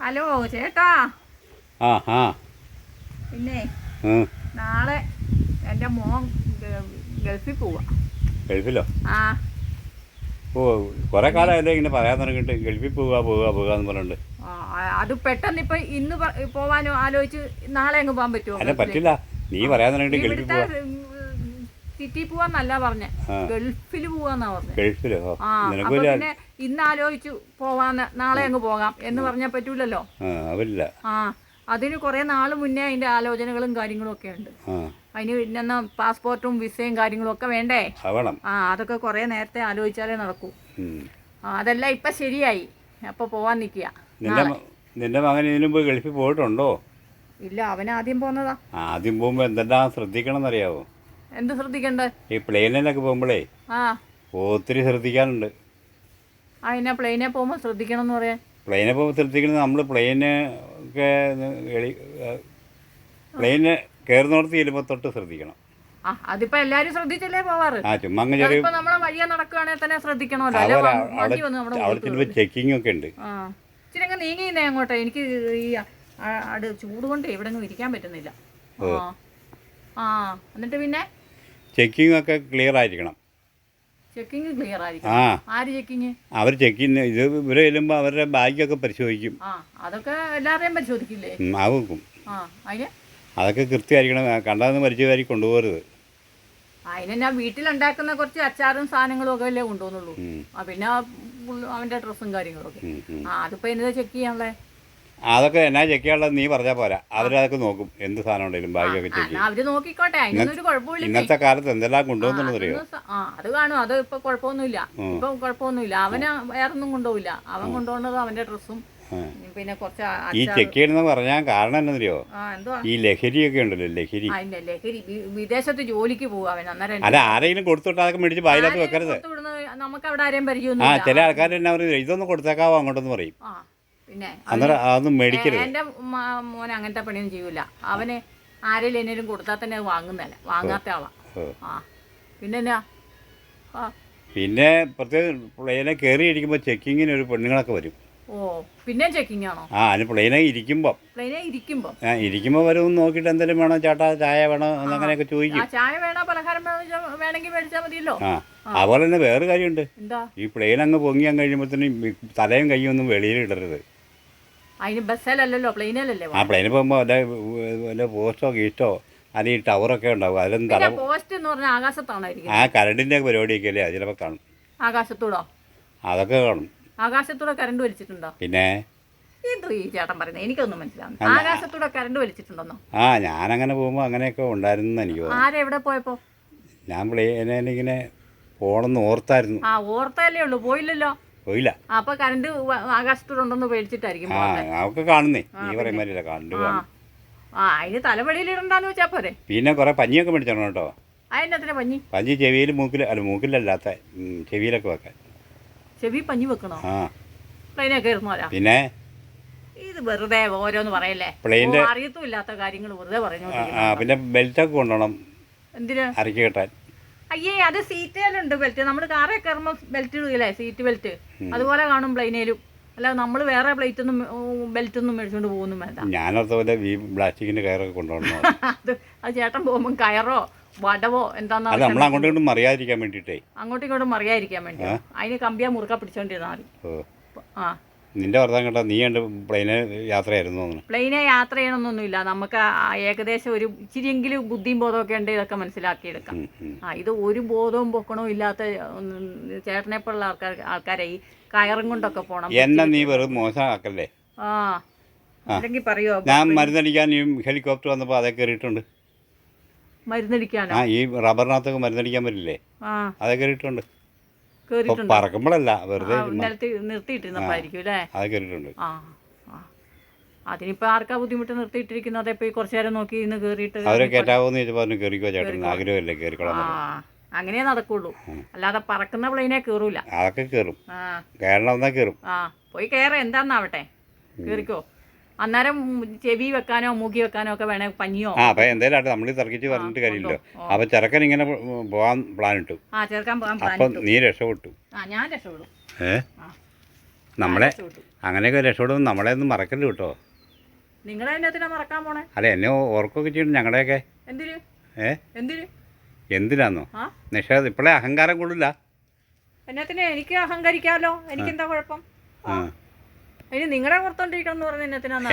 Hello ചേട്ടാ. ആ ആ. പിന്നെ നാളെ എന്റെ മോൻ ഗൾഫിൽ പോവാ. ഗൾഫിലോ? ആ. ഓ കുറേ കാലമല്ലേ ഇങ്ങനെ പറയാൻ തുടങ്ങിയിട്ട്. ഗൾഫിൽ പോവുക പോവുക പോവുക എന്ന് പറഞ്ഞിട്ടുണ്ട് അത് പെട്ടെന്ന് ഇപ്പൊ ഇന്ന് പോവാനോ ആലോചിച്ച് നാളെ അങ്ങ് പോകാൻ പറ്റുമോ അല്ല പറ്റില്ല. നീ പറയാൻ തുടങ്ങിയിട്ട് ഗൾഫിൽ പോവാ. സിറ്റി പോവാന്നല്ല പറഞ്ഞേ. ഗൾഫിൽ പോവാന്നാ പറഞ്ഞേ. ഗൾഫിലോ? ആ അപ്പൊ പിന്നെ ഇന്ന് ആലോചിച്ചു പോവാന്ന് നാളെ അങ്ങ് പോകാം എന്ന് പറഞ്ഞാൽ പറ്റൂലല്ലോ? ആ അതിന് കുറേ നാൾ മുന്നേ അതിന്റെ ആലോചനകളും കാര്യങ്ങളും ഒക്കെ ഉണ്ട്. അതിന് പിന്നെ പാസ്പോർട്ടും വിസയും കാര്യങ്ങളും ഒക്കെ വേണ്ടേ? ആ അതൊക്കെ കുറേ നേരത്തെ ആലോചിച്ചാലേ നടക്കൂ. അതെല്ലാം ഇപ്പൊ ശരിയായി. അപ്പൊ പോവാൻ നിക്കുക നിന്റെ മകൻ ഇതിനും പോയി ഗൾഫിൽ പോയിട്ടുണ്ടോ? ഇല്ല അവൻ ആദ്യം പോന്നതാ ആദ്യം പോകുമ്പോ എന്തെല്ലാം ശ്രദ്ധിക്കണം എന്നറിയാവോ എന്ത് ശ്രദ്ധിക്കണ്ടേ? ഈ പ്ലെയിനിലൊക്കെ പോകുമ്പോഴേ ആ. ഒത്തിരി ശ്രദ്ധിക്കാനുണ്ട്. അതിനാ പ്ലെയിനെ പോകുമ്പോൾ ശ്രദ്ധിക്കണം എന്ന് പറയാൻ. പ്ലെയിനെ പോകുമ്പോൾ ശ്രദ്ധിക്കുന്നത് നമ്മൾ പ്ലെയിന് ഒക്കെ പ്ലെയിന് കയറുന്നിടത്ത് ചെല്ലുമ്പോൾ തൊട്ട് ശ്രദ്ധിക്കണം. ആ അതിപ്പോ എല്ലാരും ശ്രദ്ധിച്ചല്ലേ പോവാറ്? ആ ചുമ്മാ അങ്ങ് ചെറിയ നമ്മളെ വഴിയെ നടക്കുകയാണെങ്കിൽ തന്നെ ശ്രദ്ധിക്കണമല്ലോ. അല്ലെ? അവിടെ വണ്ടി വന്ന് നമ്മുടെ അവിടെ മുഖത്ത് ചെല്ലുമ്പോൾ ചെക്കിംഗ് ഒക്കെ ഉണ്ട്. ആ. ഇച്ചിരി അങ്ങ് നീങ്ങിന്നേ അങ്ങോട്ടെ. എനിക്ക് ഈ അട് ചൂട് കൊണ്ട് എവിടെ ഇരിക്കാൻ പറ്റുന്നില്ല. ആ. ആ. എന്നിട്ട് പിന്നെ? ചെക്കിംഗ് ഒക്കെ ക്ലിയർ ആയിരിക്കണം. ചെക്കിങ് ക്ലിയർ ആയിരിക്കും ആ. ആര് ചെക്കിങ്? അവർ ചെക്കിങ് ഇത് ഇവരെ ചെല്ലുമ്പോൾ അവരുടെ ബാഗൊക്കെ പരിശോധിക്കും. ആ അതൊക്കെ എല്ലാവരെയും പരിശോധിക്കില്ലേ? ഉം, അത് വെക്കും ആ അതിന്? അതൊക്കെ കൃത്യമായിരിക്കണം. കണ്ടാന്ന് മരിച്ചതായി കൊണ്ടുപോകരുത്. അതിന് ഞാൻ വീട്ടിലുണ്ടാക്കുന്ന കുറച്ച് അച്ചാറും സാധനങ്ങളും ഒക്കെ അല്ലേ കൊണ്ടുപോകുന്നുള്ളൂ. ഉം, ആ പിന്നെ ആ പുള്ള- അവന്റെ ഡ്രസ്സും കാര്യങ്ങളൊക്കെ. ഉം, ഉം. ആ അതിപ്പോ എന്താ ചെക്ക് ചെയ്യാനുള്ളേ? അതൊക്കെ എന്നാ ചെക്ക് ചെയ്യാനുള്ളത് നീ പറഞ്ഞാൽ പോരാ. അവരതൊക്കെ നോക്കും. എന്ത് സാധനം ഉണ്ടെങ്കിലും ബാഗൊക്കെ ചെക്ക് ചെയ്യും. അവർ നോക്കിക്കോട്ടെ. കുഴപ്പമില്ല ഇന്നത്തെ കാലത്ത് എന്തെല്ലാം കൊണ്ടുപോകുന്നു അറിയോ? ആ അത് കാണും. അത് ഇപ്പൊ കുഴപ്പമൊന്നുമില്ല. ഇപ്പൊ കുഴപ്പമൊന്നുമില്ല. അവന് വേറൊന്നും കൊണ്ടുപോകില്ല. അവൻ കൊണ്ടുപോകുന്നത് അവന്റെ ഡ്രസ്സും പിന്നെ കുറച്ച് ഈ ചെക്ക് ചെയ്യണമെന്ന് പറഞ്ഞാൽ കാരണം എന്നറിയോ? ഈ ലഹരിയൊക്കെ ഉണ്ടല്ലോ ലഹരി. ലഹരി. വിദേശത്ത് ജോലിക്ക് പോകും അവൻ അന്നേരം അല്ല ആരെങ്കിലും കൊടുത്തിട്ട് അതൊക്കെ മേടിച്ച് ബായിലൊക്കെ വെക്കരുത്. നമുക്ക് അവിടെ ആരെയും ആ ചില ആൾക്കാർ എന്നാ പറയും ഇതൊന്നും കൊടുത്തേക്കാവോ? അങ്ങോട്ടൊന്നും പറയും. പിന്നെ അന്നേരം അതൊന്നും മേടിക്കരുത്. എന്റെ മോൻ അങ്ങനത്തെ പണിയൊന്നും ചെയ്യൂല. അവന് ആരെങ്കിലും എന്നേലും കൊടുത്താൽ തന്നെ അത് വാങ്ങുന്നല്ല വാങ്ങാത്ത ആളാ. ആ. പിന്നെ എന്നാ ആ. പിന്നെ പ്രത്യേകം പ്ലെയിനെ കയറി ഇരിക്കുമ്പോൾ ചെക്കിങ്ങിന് ഒരു പെണ്ണുങ്ങളൊക്കെ വരും. ഓ പിന്നെ ചെക്കിംഗ് ആണോ ആ അതിന് പ്ലെയിനെ ഇരിക്കുമ്പോൾ പ്ലെയിനെ ഇരിക്കുമ്പോ? ആ ഇരിക്കുമ്പോൾ വരും നോക്കിയിട്ട് എന്തെങ്കിലും വേണോ ചേട്ടാ ചായ വേണോ എന്നങ്ങനെയൊക്കെ ആ ചോദിക്കും. ചായ വേണോ പലഹാരം വേണോ വേണമെങ്കിൽ മേടിച്ചാൽ മതിയല്ലോ. ആ അതുപോലെ തന്നെ വേറെ കാര്യമുണ്ട്. എന്താ? ഈ പ്ലെയിൻ അങ്ങ് പൊങ്ങിയാൻ കഴിയുമ്പോഴത്തേനും തലയും കൈയും ഒന്നും വെളിയിൽ ഇടരുത്. അതിന് ബസ്സിലല്ലല്ലോ പ്ലെയിനിലല്ലേ ആ പ്ലെയിനിൽ പോകുമ്പോൾ വല്ല പോസ്റ്റോ ഗീസ്റ്റോ അല്ലെങ്കിൽ ടവറൊക്കെ ഉണ്ടാവും അതിലും തല പോസ്റ്റ് എന്ന് പറഞ്ഞാൽ ആകാശത്താണായിരിക്കും. ആ കരണ്ടിന്റെ പരിപാടിയൊക്കെ അല്ലേ അത് ചിലപ്പോൾ കാണും. ആകാശത്തൂടോ? അതൊക്കെ കാണും. ആകാശത്തൂടെ കരണ്ട് വലിച്ചിട്ടുണ്ടോ? പിന്നെ? എന്തോ ഈ ചേട്ടൻ പറയുന്നത് എനിക്കൊന്നും മനസ്സിലാവുന്നു ആകാശത്തൂടെ കറണ്ട് വലിച്ചിട്ടുണ്ടെന്നോ? ആ ഞാനങ്ങനെ പോകുമ്പോൾ അങ്ങനെയൊക്കെ ഉണ്ടായിരുന്നു എനിക്ക് തോന്നുന്നു. ആരെവിടെ പോയപ്പോ? ഞാൻ പ്ലെയിനിങ്ങനെ പോകണമെന്ന് ഓർത്തായിരുന്നു. ആ ഓർത്തല്ലേ ഉള്ളൂ പോയില്ലല്ലോ. പോയില്ല. അപ്പൊ കറണ്ട് ആകാശത്തോടുണ്ടെന്ന് പേടിച്ചിട്ടായിരിക്കും ആ അവർക്ക് കാണുന്നേ. നീ പറയുമാരില്ല കണ്ടു ആ അതിന് തലവടിയിൽ ഇടണ്ടെന്ന് വെച്ചാ പോരെ? പിന്നെ കുറേ പഞ്ഞിയൊക്കെ മേടിച്ചോണം കേട്ടോ. അത്ര പഞ്ഞി? പഞ്ഞി ചെവിയിൽ മൂക്കിൽ അല്ല മൂക്കിലല്ലാത്ത ചെവിയിലൊക്കെ വെക്കാൻ. ചെവി പഞ്ഞി വെക്കണോ? ആ. പ്ലെയിനൊക്കെ ഇരുന്നോരാ പിന്നെ? ഇത് വെറുതെ ഓരോന്ന് പറയല്ലേ? ഓ, അറിയത്തുമില്ലാത്ത കാര്യങ്ങൾ വെറുതെ പറഞ്ഞു പിന്നെ ബെൽറ്റൊക്കെ കൊണ്ടുപോകണം എന്തിനാ? അരക്കി കെട്ടാൻ. അയ്യേ അത് സീറ്റേലുണ്ട് ബെൽറ്റ് നമ്മൾ കാറെ കയറുമ്പോൾ ബെൽറ്റ് ഇടുകയില്ലേ സീറ്റ് ബെൽറ്റ് അതുപോലെ കാണും പ്ലെയിനേലും അല്ല നമ്മൾ വേറെ പ്ലേറ്റ് ഒന്നും ബെൽറ്റ് ഒന്നും മേടിച്ചുകൊണ്ട് പോകുന്നു വേണ്ട. ഞാനോർത്ത പോലെ ഈ പ്ലാസ്റ്റിക്കിന്റെ കയറൊക്കെ കൊണ്ടുപോകണം അത് അത് ചേട്ടൻ പോകുമ്പോൾ കയറോ വടവോ എന്താന്നാ നമ്മൾ അങ്ങോട്ടും ഇങ്ങോട്ടും മറിയാതിരിക്കാൻ വേണ്ടിയിട്ടേ. അങ്ങോട്ടും ഇങ്ങോട്ടും മറിയാതിരിക്കാൻ വേണ്ടി അതിന് കമ്പിയാ മുറുക്ക പിടിച്ചോണ്ടിരുന്നാൽ മതി. ആ. നിന്റെ വർത്താനം കേട്ടോ നീ ഉണ്ട് പ്ലെയിന് യാത്രയായിരുന്നു പ്ലെയിനെ യാത്ര ചെയ്യണമെന്നൊന്നുമില്ല നമുക്ക് ഏകദേശം ഒരു ഇച്ചിരിയെങ്കിലും ബുദ്ധിയും ബോധമൊക്കെ ഉണ്ട് ഇതൊക്കെ മനസ്സിലാക്കിയെടുക്കാം. ആ ഇത് ഒരു ബോധവും പൊക്കണവും ഇല്ലാത്ത ചേട്ടനെ പോലുള്ള ആൾക്കാർ ആൾക്കാരെ ഈ കയറും കൊണ്ടൊക്കെ പോകണം എന്നെ നീ വെറും മോശമാക്കല്ലേ? ആ അല്ലെങ്കിൽ പറയോ? ഞാൻ മരുന്നടിക്കാൻ ഈ ഹെലികോപ്റ്റർ വന്നപ്പോൾ അതേ കയറിയിട്ടുണ്ട്. മരുന്നടിക്കാനോ? ആ ഈ റബ്ബറിനകത്തൊക്കെ മരുന്നടിക്കാൻ പറ്റില്ലേ? ആ. അതേ കയറിയിട്ടുണ്ട്. പറക്കുമ്പോഴല്ല വെറുതെ നിലത്ത് നിർത്തിയിട്ടിരുന്നപ്പായിരിക്കും അല്ലേ? അതേ കയറിയിട്ടുണ്ട് ആ അതിനിപ്പോ ആർക്കാ ബുദ്ധിമുട്ട് നിർത്തിയിട്ടിരിക്കുന്നത്? ഇപ്പൊ കുറച്ചു നേരം നോക്കി ഇന്ന് കേറിയിട്ട് അവരെ കയറ്റാവോന്ന് ചോദിച്ചപ്പോൾ കേറിക്കോ ചേട്ടൻ ആഗ്രഹമല്ലേ കയറിക്കോളാം ആ അങ്ങനെ നടക്കുള്ളൂ. അല്ലാതെ പറക്കുന്ന പ്ലെയിനെ കേറൂല. അതൊക്കെ കേറും. ആ. കയറണം എന്നാൽ കയറും ആ പോയി കേറ എന്താന്നാവട്ടെ? കേറിക്കോ. അന്നേരം ചെവി വെക്കാനോ മൂക്കി വെക്കാനോ ഒക്കെ വേണേ പഞ്ഞിയോ ആ അപ്പം എന്തായാലും നമ്മൾ തർക്കിച്ച് പറഞ്ഞിട്ട് കാര്യമില്ലല്ലോ. അപ്പം ചെറുക്കൻ ഇങ്ങനെ പോകാൻ പ്ലാൻ ഇട്ടു. ആ ചേർക്കാൻ പോകാൻ പ്ലാൻ അപ്പം നീ രക്ഷപ്പെട്ടു. ആ ഞാൻ രക്ഷപ്പെടും. ഏ? നമ്മളെ. അങ്ങനെയൊക്കെ രക്ഷപ്പെടും നമ്മളെ ഒന്നും മറക്കരുത് കേട്ടോ. നിങ്ങളെ എന്നത്തിനാ മറക്കാൻ പോണേ? അല്ല എന്നെ ഓർക്കൊക്കെ ചെയ്യണം ഞങ്ങളുടെയൊക്കെ എന്തിന്? ഏ? എന്തിന്? എന്തിനാന്നോ? നിഷേധ ഇപ്പോഴേ അഹങ്കാരം കൊള്ളില്ല എന്നത്തിന് എനിക്ക് അഹങ്കരിക്കാമല്ലോ എനിക്കെന്താ കുഴപ്പം? ആ. നിങ്ങളെ ഓർത്തോണ്ടിരിക്കണം എന്ന് പറഞ്ഞ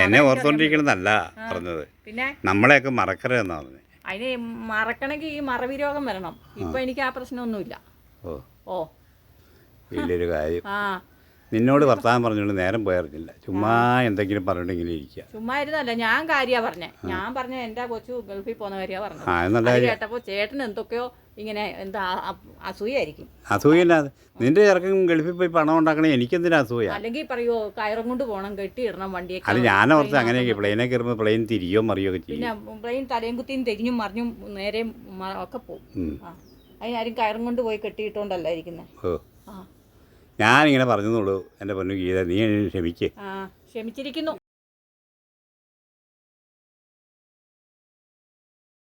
എന്നെ ഓർത്തോണ്ടിരിക്കണമെന്നല്ല പറഞ്ഞത്. പിന്നെ? നമ്മളെയൊക്കെ മറക്കരുതെന്നാ പറഞ്ഞത് അതിന് മറക്കണമെങ്കിൽ ഈ മറവി രോഗം വരണം ഇപ്പൊ എനിക്ക് ആ പ്രശ്നമൊന്നുമില്ല. ഓ. ഓ. വലിയൊരു കാര്യം. ആ. നിന്നോട് വർത്താനം പറഞ്ഞുകൊണ്ട് നേരം പോയറിഞ്ഞില്ല. ചുമ്മാ എന്തെങ്കിലും പറഞ്ഞിട്ടെങ്കിലും ഇരിക്കുക ചുമ്മാ ഇരുന്നല്ല ഞാൻ കാര്യാ പറഞ്ഞേ. ഞാൻ പറഞ്ഞ എന്റെ കൊച്ചു ഗൾഫിൽ പോകുന്ന കാര്യാ പറഞ്ഞത്. ആ അത് കാര്യം കേട്ടപ്പോ ചേട്ടൻ എന്തൊക്കെയോ ഇങ്ങനെ എന്താ അസൂയായിരിക്കും. അസൂയില്ലാതെ നിന്റെ ചെറുക്കൻ ഗൾഫിൽ പോയി പണം ഉണ്ടാക്കണേ എനിക്കെന്തിനാ അസൂയ? അല്ലെങ്കിൽ പറയോ കയറും കൊണ്ട് പോകണം കെട്ടിയിടണം വണ്ടിയൊക്കെ അത് ഞാനോർത്ത് അങ്ങനെയൊക്കെ പ്ലെയിനെ കയറുമ്പോൾ പ്ലെയിൻ തിരിയോ മറിയോ ഒക്കെ പിന്നെ ചെയ്യും പ്ലെയിൻ തലയും കുത്തിയും തിരിഞ്ഞും മറിഞ്ഞും നേരെയും മ- ഒക്കെ പോകും ഉം. ആ. അതിനാരും കയറും കൊണ്ട് പോയി കെട്ടിയിട്ടോണ്ടല്ല ഇരിക്കുന്നത് ഓ. ഞാനിങ്ങനെ പറഞ്ഞെന്നുള്ളൂ എന്റെ പൊന്നു ഗീത നീ ക്ഷമിക്കേ. ക്ഷമിച്ചിരിക്കുന്നു.